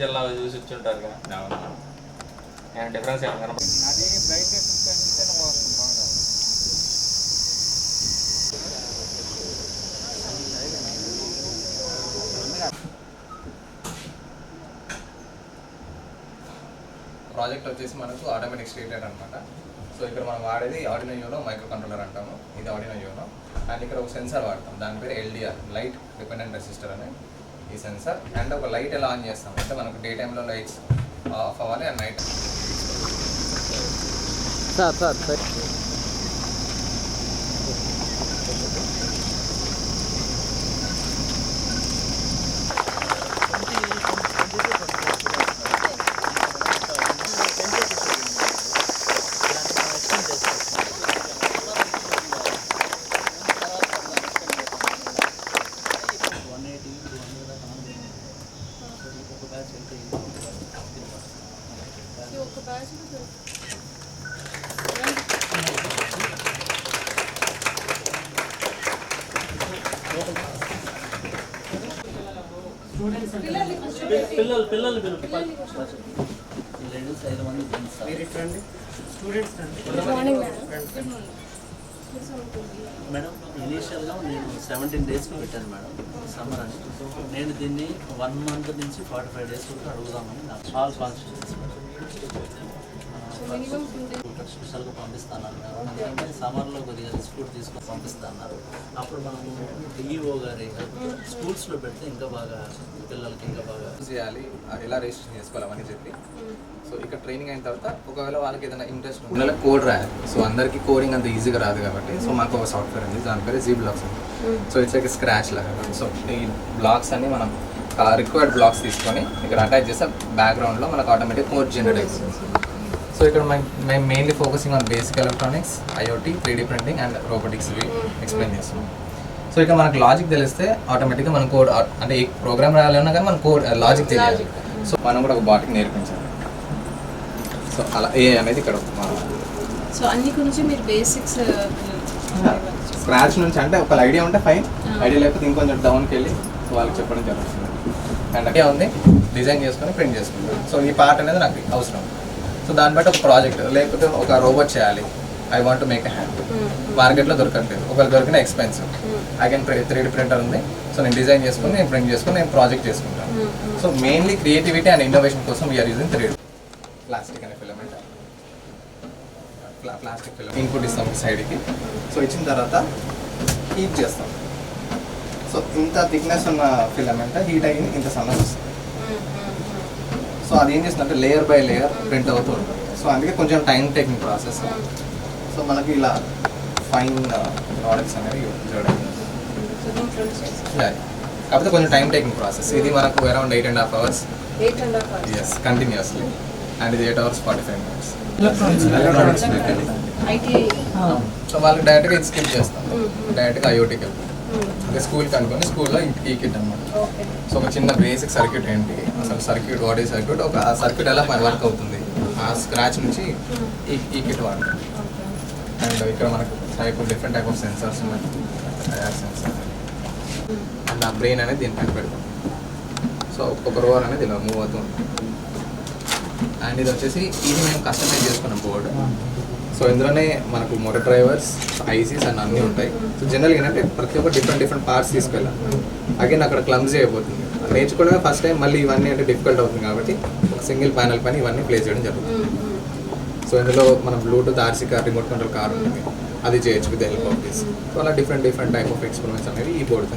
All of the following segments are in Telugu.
జిల్లా చూసి వచ్చి ఉంటారు ఏమైనా డిఫరెన్స్ ఏమైనా కనపడుతుందా? ప్రాజెక్ట్ వచ్చేసి మనకు ఆటోమేటిక్ స్టేటెడ్ అనమాట సో ఇక్కడ మనం వాడేది ఆడినో యూనో మైక్రో కంట్రోలర్ అంటాము. ఇది ఆడినో యూనో అండ్ ఇక్కడ ఒక సెన్సార్ వాడతాం. దాని పేరు ఎల్డిఆర్ లైట్ డిపెండెంట్ రెసిస్టర్ అని. ఈ సెన్సార్ అండ్ ఒక లైట్ ఎలా ఆన్ చేస్తాం అంటే మనకు డే టైంలో లైట్స్ ఆఫ్ అవ్వాలి and night sir sir. Sir ఒక బ్యాచ్ పిల్లలు పిల్లలు పిల్లలు లేడీస్ ఐదు మంది మార్నింగ్ మేడం ఇనీషియల్గా నేను సెవెంటీన్ డేస్ పెట్టాను మేడం సమ్మర్ అని. నేను దీన్ని వన్ మంత్ నుంచి ఫార్టీ ఫైవ్ డేస్ వరకు అడుగుదామని నాకు టూ డేస్ స్పెషల్గా పంపిస్తాను అన్నారు ఎందుకంటే సమ్మర్లో కొద్దిగా రిస్క్ తీసుకొని పంపిస్తాన్నారు అప్పుడు మనము డిఈఓ గారి స్కూల్స్లో పెడితే ఇంకా బాగా పిల్లలకి ఇంకా బాగా యూజ్ చేయాలి ఆ ఎలా రిజిస్ట్రేషన్ చేసుకోవాలి అవన్నీ చెప్పి. సో ఇక్కడ ట్రైనింగ్ అయిన తర్వాత ఒకవేళ వాళ్ళకి ఏదైనా ఇంట్రెస్ట్ ఉండాలి కోడ్ రాయాలి సో అందరికీ కోడింగ్ అంత ఈజీగా రాదు కాబట్టి సో మాకు ఒక సాఫ్ట్వేర్ ఉంది దాని పేరు జీ బ్లాక్స్ ఉంది సో ఇట్స్ లైక్ స్క్రాచ్ లాగా. సో ఈ బ్లాక్స్ అన్ని మనం రిక్వైర్డ్ బ్లాక్స్ తీసుకొని ఇక్కడ అటాచ్ చేస్తే బ్యాక్గ్రౌండ్లో మనకు ఆటోమేటిక్ కోడ్ జనరేట్ అవుతుంది. సో ఇక్కడ మేము mainly focusing on basic electronics IoT three D printing and robotics ఇవి ఎక్స్ప్లెయిన్ చేస్తున్నాం. సో ఇక్కడ మనకు లాజిక్ తెలిస్తే ఆటోమేటిక్గా మన కోడ్ అంటే ఏ ప్రోగ్రామ్ రాయాలన్నా కానీ మన కోడ్ లాజిక్ తెలియాలి. సో మనం కూడా ఒక బాటికి నేర్పించాలి. సో అలా ఏ అనేది ఇక్కడ సో అన్ని గురించి మీరు బేసిక్స్ స్క్రాచ్ నుంచి అంటే ఒక ఐడియా ఉంటే ఫైన్ ఐడియా లేకపోతే ఇంకొంచెం డౌన్కి వెళ్ళి వాళ్ళకి చెప్పడం జరుగుతుంది. అండ్ ఐడియా ఉంది డిజైన్ చేసుకొని ప్రింట్ చేసుకుంటాం. సో ఈ పార్ట్ అనేది నాకు అవసరం. సో దాన్ని బట్టి ఒక ప్రాజెక్ట్ లేకపోతే ఒక రోబోట్ చేయాలి. ఐ వాంట్ మేక్ హ్యాండ్ మార్కెట్లో దొరకట్లేదు. ఒకవేళ దొరికిన expensive I can three D printer ఉంది. సో నేను డిజైన్ చేసుకుని నేను ప్రింట్ చేసుకుని నేను ప్రాజెక్ట్ చేసుకుంటాను. So mainly creativity and innovation కోసం వీఆర్ యూజింగ్ త్రీ ప్లాస్టిక్ అనే ఫిలమెంట్ ప్లాస్టిక్ ఫిలమెంట్ ఇన్పుట్ ఇస్తాం సైడ్కి సో ఇచ్చిన తర్వాత హీట్ చేస్తాం. సో ఇంత థిక్నెస్ ఉన్న ఫిలమెంట్ హీట్ అయ్యి ఇంత సన్నగా వస్తుంది. సో అది ఏం చేస్తుందంటే లేయర్ బై లేయర్ ప్రింట్ అవుతూ ఉంటుంది. సో అందుకే కొంచెం టైం టేకింగ్ ప్రాసెస్ సో మనకి ఇలా ఫైన్ ప్రోడక్ట్స్ అనేవి దీంట్లో చేసి కాకపోతే కొంచెం టైం టేకింగ్ ప్రాసెస్ ఇది మనకు around eight and half hours yes continuously and ఇది eight hours forty five minutes ITI so వాళ్ళకి డైరెక్ట్గా ఇది స్కిప్ చేస్తాం డైరెక్ట్గా ఐఓటీకి వెళ్తాం. అంటే స్కూల్కి అనుకొని స్కూల్లో ఈ కిట్ అనమాట సో ఒక చిన్న బేసిక్ సర్క్యూట్ ఏంటి? అసలు సర్క్యూట్ వాడే సర్క్యూట్ ఒక ఆ సర్క్యూట్ ఎలా వర్క్ అవుతుంది? ఆ స్క్రాచ్ నుంచి ఈ ఈ కిట్ వాడతాం అండ్ ఇక్కడ మనకు type different type of sensors ఉన్నాయి. సెన్సార్ అండ్ ఆ బ్రెయిన్ అనేది దీనిపైన పెడతాం. సో ఒక్కొక్క రోవర్ అనేది ఇలా మూవ్ అవుతూ ఉంటుంది. అండ్ ఇది వచ్చేసి ఇది మేము కస్టమైజ్ చేసుకున్న బోర్డు సో ఇందులోనే మనకు మోటార్ డ్రైవర్స్ ఐసీస్ అన్ని అన్నీ ఉంటాయి. సో జనరల్గా ఏంటంటే ప్రతి ఒక్క డిఫరెంట్ డిఫరెంట్ పార్ట్స్ తీసుకెళ్ళాలి. అగైన్ అక్కడ క్లమ్జీ అయిపోతుంది. నేర్చుకోవడమే ఫస్ట్ టైం మళ్ళీ ఇవన్నీ అంటే డిఫికల్ట్ అవుతుంది కాబట్టి ఒక సింగిల్ ప్యానల్ పైన ఇవన్నీ ప్లేస్ చేయడం జరుగుతుంది. సో ఇందులో మనం bluetooth RC car remote control car ఉంటుంది. అది చేయొచ్చు with help of this so అలా different different type of experiments అనేవి ఈ బోర్డుతో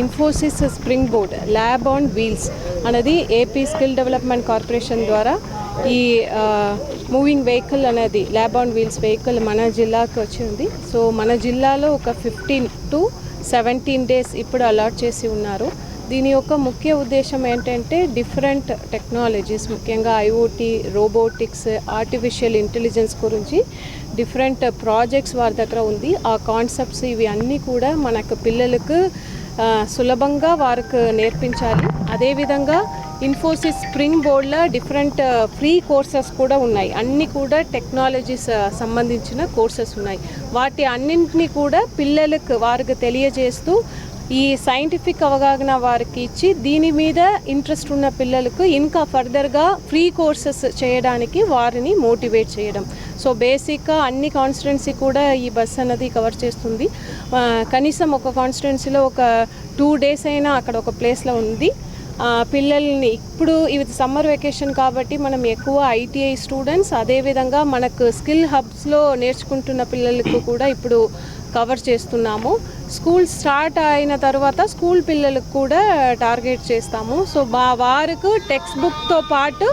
Infosys springboard lab on wheels అనేది ఏపీ స్కిల్ డెవలప్మెంట్ కార్పొరేషన్ ద్వారా ఈ మూవింగ్ వెహికల్ అనేది ల్యాబ్ ఆన్ వీల్స్ వెహికల్ మన జిల్లాకు వచ్చింది. సో మన జిల్లాలో ఒక ఫిఫ్టీన్ టు సెవెంటీన్ డేస్ ఇప్పుడు అలాట్ చేసి ఉన్నారు. దీని యొక్క ముఖ్య ఉద్దేశం ఏంటంటే డిఫరెంట్ టెక్నాలజీస్ ముఖ్యంగా ఐఓటీ రోబోటిక్స్ ఆర్టిఫిషియల్ ఇంటెలిజెన్స్ గురించి డిఫరెంట్ ప్రాజెక్ట్స్ వారి దగ్గర ఉంది. ఆ కాన్సెప్ట్స్ ఇవి అన్నీ కూడా మనకు పిల్లలకు సులభంగా వారికి నేర్పించాలి. అదేవిధంగా ఇన్ఫోసిస్ స్ప్రింగ్ బోర్డ్లో డిఫరెంట్ ఫ్రీ కోర్సెస్ కూడా ఉన్నాయి. అన్నీ కూడా టెక్నాలజీస్ సంబంధించిన కోర్సెస్ ఉన్నాయి. వాటి అన్నింటినీ కూడా పిల్లలకు వారికి తెలియజేస్తూ ఈ సైంటిఫిక్ అవగాహన వారికి ఇచ్చి దీని మీద ఇంట్రెస్ట్ ఉన్న పిల్లలకు ఇంకా ఫర్దర్గా ఫ్రీ కోర్సెస్ చేయడానికి వారిని మోటివేట్ చేయడం. సో బేసిక్గా అన్ని కాన్స్టిట్యున్సీ కూడా ఈ బస్ అన్నది కవర్ చేస్తుంది. కనీసం ఒక కాన్స్టిట్యున్సీలో ఒక టూ డేస్ అయినా అక్కడ ఒక ప్లేస్లో ఉంది. పిల్లల్ని ఇప్పుడు ఇది సమ్మర్ వెకేషన్ కాబట్టి మనం ఎక్కువ ఐటీఐ స్టూడెంట్స్ అదేవిధంగా మనకు స్కిల్ హబ్స్లో నేర్చుకుంటున్న పిల్లలకు కూడా ఇప్పుడు కవర్ చేస్తున్నాము. స్కూల్ స్టార్ట్ అయిన తర్వాత స్కూల్ పిల్లలకు కూడా టార్గెట్ చేస్తాము. సో మా వారికి టెక్స్ట్ బుక్తో పాటు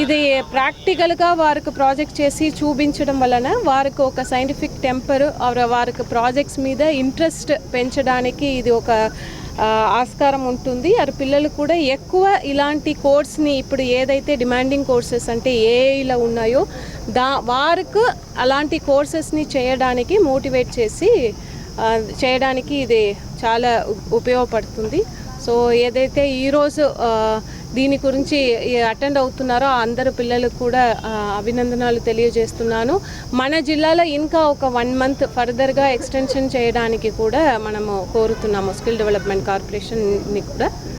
ఇది ప్రాక్టికల్గా వారికి ప్రాజెక్ట్ చేసి చూపించడం వలన వారికి ఒక సైంటిఫిక్ టెంపర్ వారికి ప్రాజెక్ట్స్ మీద ఇంట్రెస్ట్ పెంచడానికి ఇది ఒక ఆస్కారం ఉంటుంది. అది పిల్లలు కూడా ఎక్కువ ఇలాంటి కోర్స్ని ఇప్పుడు ఏదైతే డిమాండింగ్ కోర్సెస్ అంటే ఏఐలో ఉన్నాయో దా వారికి అలాంటి కోర్సెస్ని చేయడానికి మోటివేట్ చేసి చేయడానికి ఇది చాలా ఉపయోగపడుతుంది. సో ఏదైతే ఈరోజు దీని గురించి అటెండ్ అవుతున్నారో అందరు పిల్లలకు కూడా అభినందనాలు అభినందనలు తెలియజేస్తున్నాను. మన జిల్లాలో ఇంకా ఒక వన్ మంత్ ఫర్దర్గా ఎక్స్టెన్షన్ చేయడానికి కూడా మనము కోరుతున్నాము స్కిల్ డెవలప్మెంట్ కార్పొరేషన్ని కూడా.